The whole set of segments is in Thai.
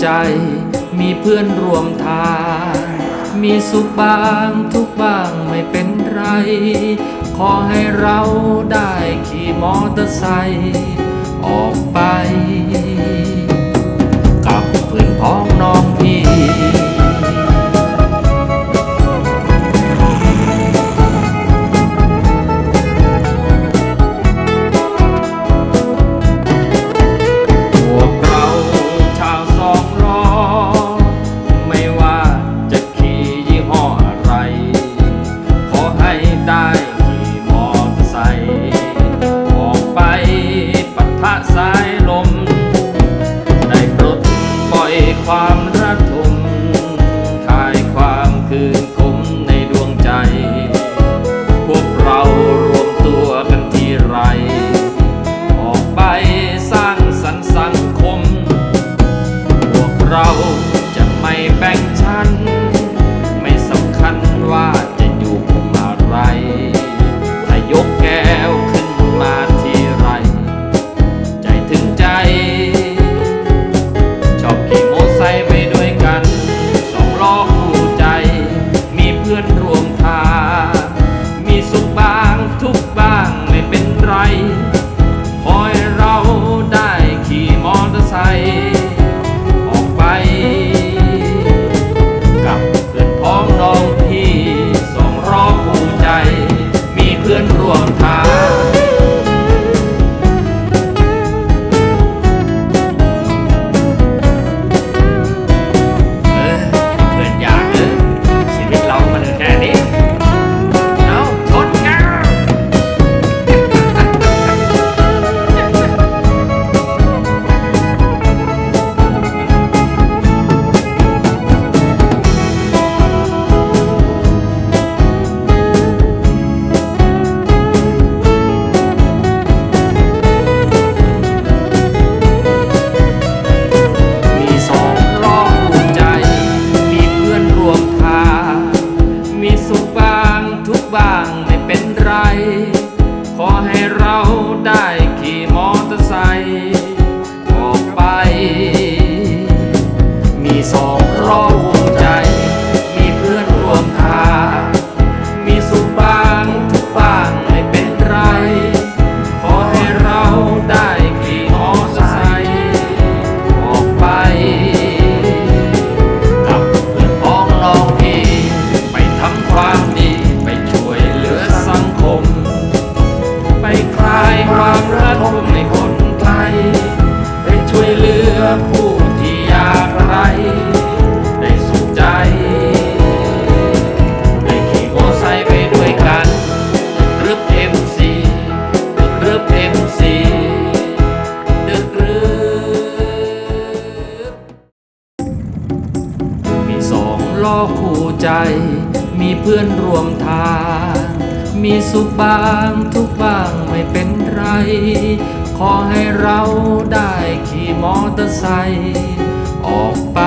ใจ มีเพื่อนร่วมทาง มีสุขบ้างทุกบ้างไม่เป็นไร ขอให้เราได้ขี่มอเตอร์ไซค์ออกไป กับเพื่อนพ้องน้อง สุขบางทุกบ้างไม่เป็นไร ขอให้เราได้ขี่มอเตอร์ไซค์ออกไป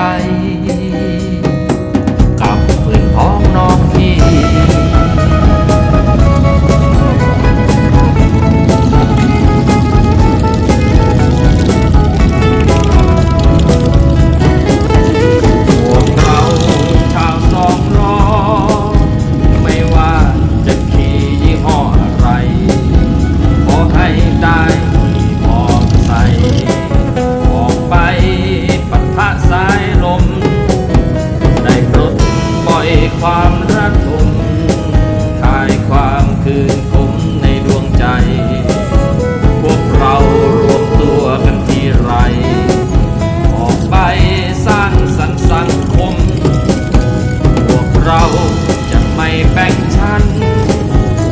้น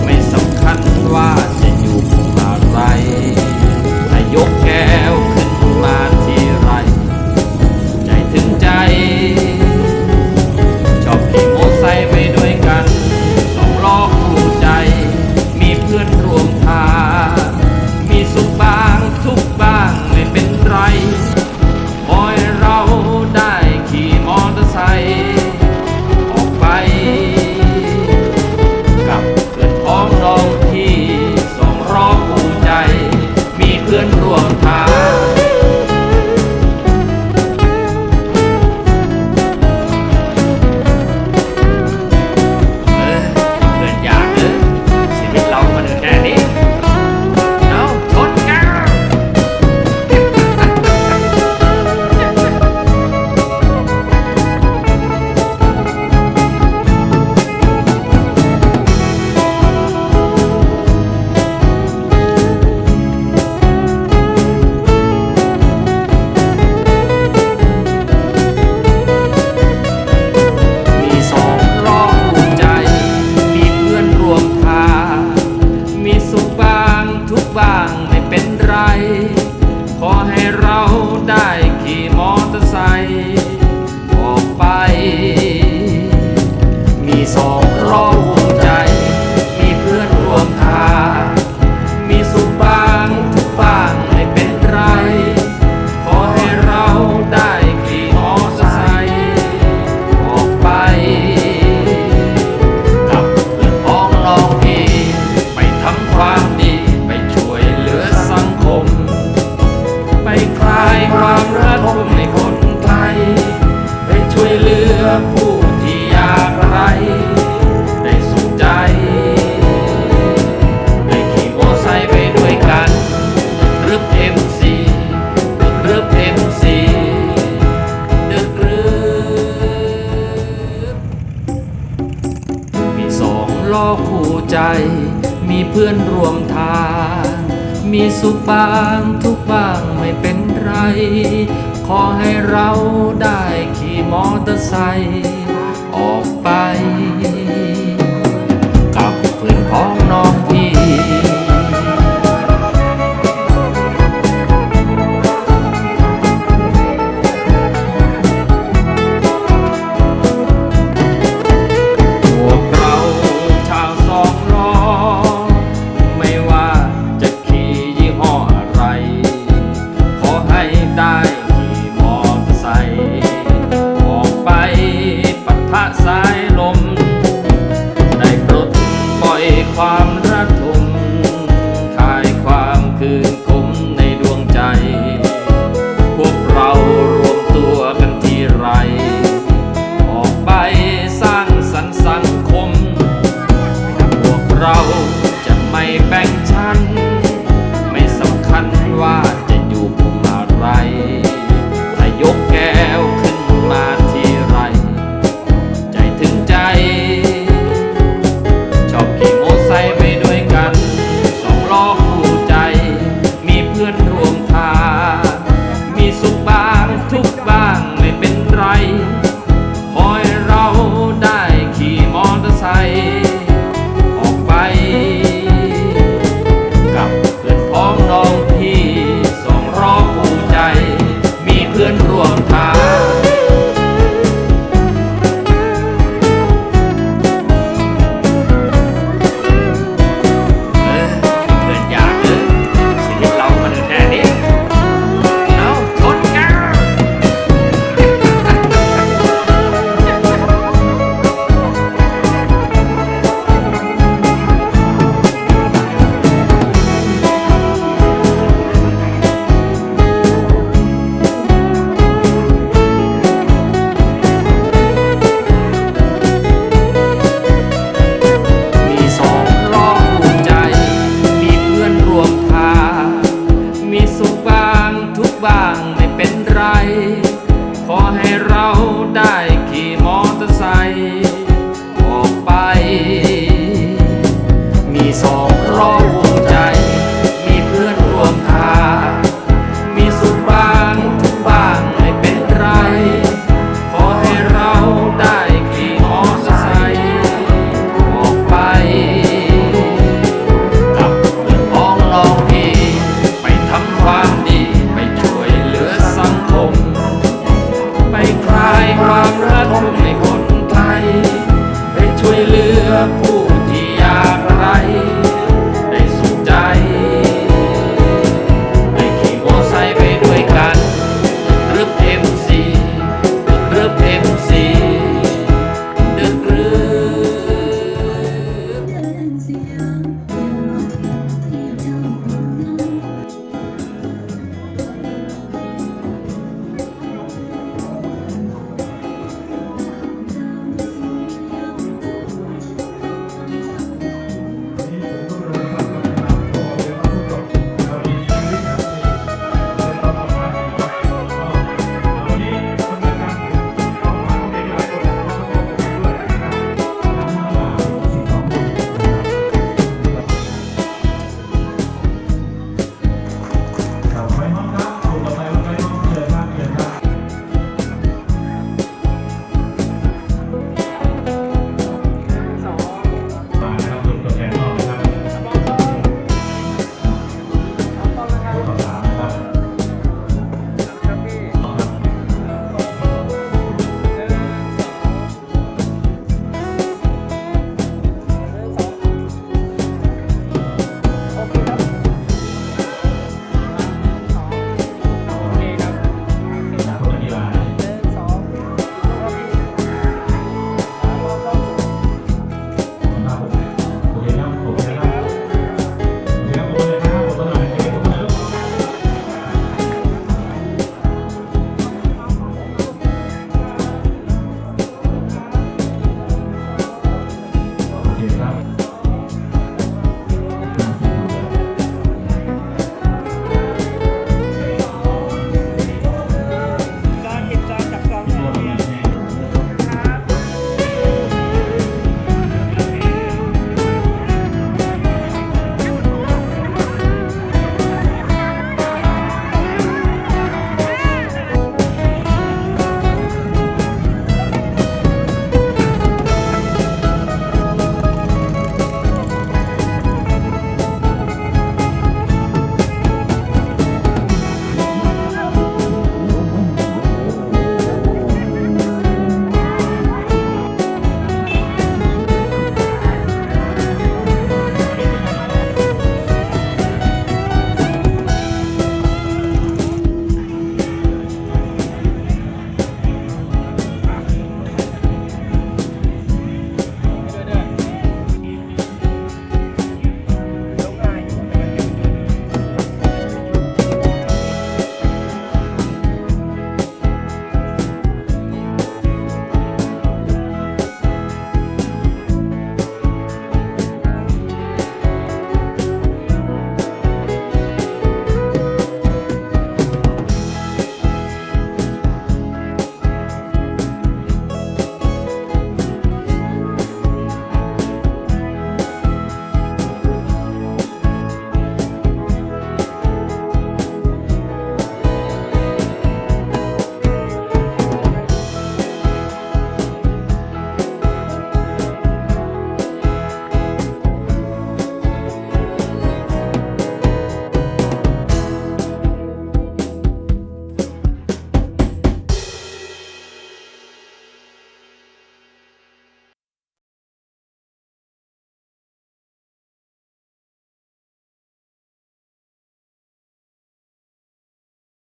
ไม่สำคัญว่าจะอยู่อะไรแต่ยกแก้วขึ้นมาทีไร ใจถึงใจ ชอบขี่มอไซค์ไปด้วยกันสองล้อคู่ใจ มีเพื่อนร่วมทางมีสุขบ้างทุกบ้างไม่เป็นไร บอยเราได้ขี่มอเตอร์ไซค์างทุกบ้างไม่เป็นไร ขอให้เราได้ขี่มอเตอร์ไซค์ออกไป มีสองร้อ ล้อคู่ใจ มีเพื่อนร่วมทาง มีสุขบ้างทุกบ้างไม่เป็นไร ขอให้เราได้ขี่มอเตอร์ไซค์ออกไป สองพระองค์ใจ